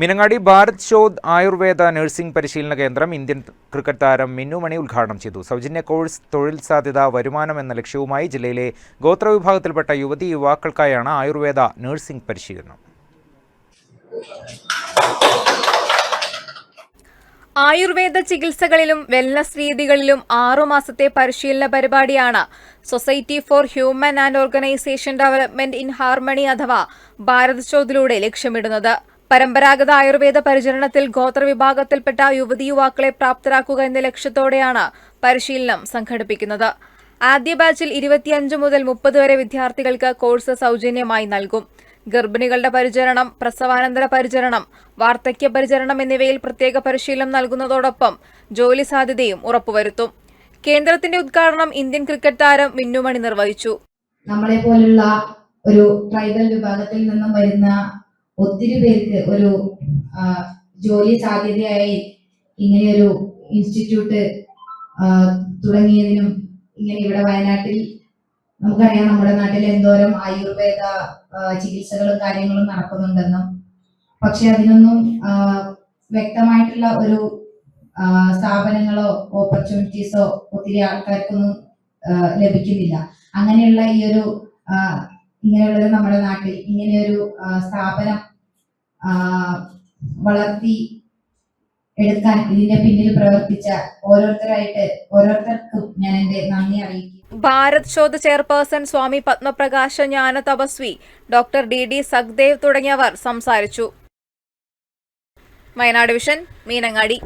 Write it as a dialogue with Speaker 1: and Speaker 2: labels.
Speaker 1: Meenangadi Bharat Shodh Ayurveda nursing പരിശീലന കേന്ദ്രം Indian cricket താരം മിന്നു മണി ഉദ്ഘാടനം ചെയ്തു. സൗജന്യ കോഴ്സ് തൊഴിൽ സാധ്യത വരുമാനം എന്ന ലക്ഷ്യവുമായി ജില്ലയിലെ ഗോത്ര വിഭാഗത്തിൽപ്പെട്ട യുവതി യുവാക്കൾക്കായാണ് ആയുർവേദ നഴ്സിംഗ് പരിശീലനം.
Speaker 2: ആയുർവേദ ചികിത്സകളിലും വെൽനസ് രീതികളിലും ആറുമാസത്തെ പരിശീലന പരിപാടിയാണ് society for human and organisation development in harmony അഥവാ ഭാരത് ചോദിലൂടെ ലക്ഷ്യമിടുന്നത്. പരമ്പരാഗത ആയുർവേദ പരിചരണത്തിൽ ഗോത്രവിഭാഗത്തിൽപ്പെട്ട യുവതി യുവാക്കളെ പ്രാപ്തരാക്കുക എന്ന ലക്ഷ്യത്തോടെയാണ് പരിശീലനം സംഘടിപ്പിക്കുന്നത്. ആദ്യ ബാച്ചിൽ ഇരുപത്തിയഞ്ച് മുതൽ മുപ്പത് വരെ വിദ്യാർത്ഥികൾക്ക് കോഴ്സ് സൗജന്യമായി നൽകും. ഗർഭിണികളുടെ പരിചരണം പ്രസവാനന്തര പരിചരണം വാർദ്ധക്യ പരിചരണം എന്നിവയിൽ പ്രത്യേക പരിശീലനം നൽകുന്നതോടൊപ്പം ജോലി സാധ്യതയും ഉറപ്പുവരുത്തും. കേന്ദ്രത്തിന്റെ ഉദ്ഘാടനം ഇന്ത്യൻ ക്രിക്കറ്റ് താരം മിന്നുമണി നിർവഹിച്ചു.
Speaker 3: നമ്മളെ പോലുള്ള ഒരു ട്രൈബൽ വിഭാഗത്തിൽ നിന്നും വരുന്ന ഒത്തിരി പേർക്ക് ഒരു ജോലി സാധ്യതയായി ഇങ്ങനെയൊരു ഇൻസ്റ്റിറ്റ്യൂട്ട് തുടങ്ങിയതിനും ഇങ്ങനെ ഇവിടെ വയനാട്ടിൽ നമുക്കറിയാം നമ്മുടെ നാട്ടിൽ എന്തോരം ആയുർവേദ ചികിത്സകളും കാര്യങ്ങളും നടക്കുന്നുണ്ടെന്നും. പക്ഷെ അതിനൊന്നും വ്യക്തമായിട്ടുള്ള ഒരു സ്ഥാപനങ്ങളോ ഓപ്പർച്യൂണിറ്റീസോ ഒത്തിരി ആൾക്കാർക്കൊന്നും ലഭിക്കുന്നില്ല. അങ്ങനെയുള്ള ഈ ഒരു ഇങ്ങനെയുള്ളൊരു നമ്മുടെ നാട്ടിൽ ഇങ്ങനെയൊരു സ്ഥാപനം വളർത്തി എടുക്കാൻ ഇതിന്റെ പിന്നിൽ പ്രവർത്തിച്ച ഓരോരുത്തരായിട്ട് ഓരോരുത്തർക്കും ഞാൻ എന്റെ നന്ദി അറിയിക്കും
Speaker 2: Bharat ശോധ chairperson Swami Padmaprakasha Jnana Tapasvi doctor D D Sukhdev തുടങ്ങിയവർ സംസാരിച്ചു. വയനാട് വിഷൻ മീനങ്ങാടി.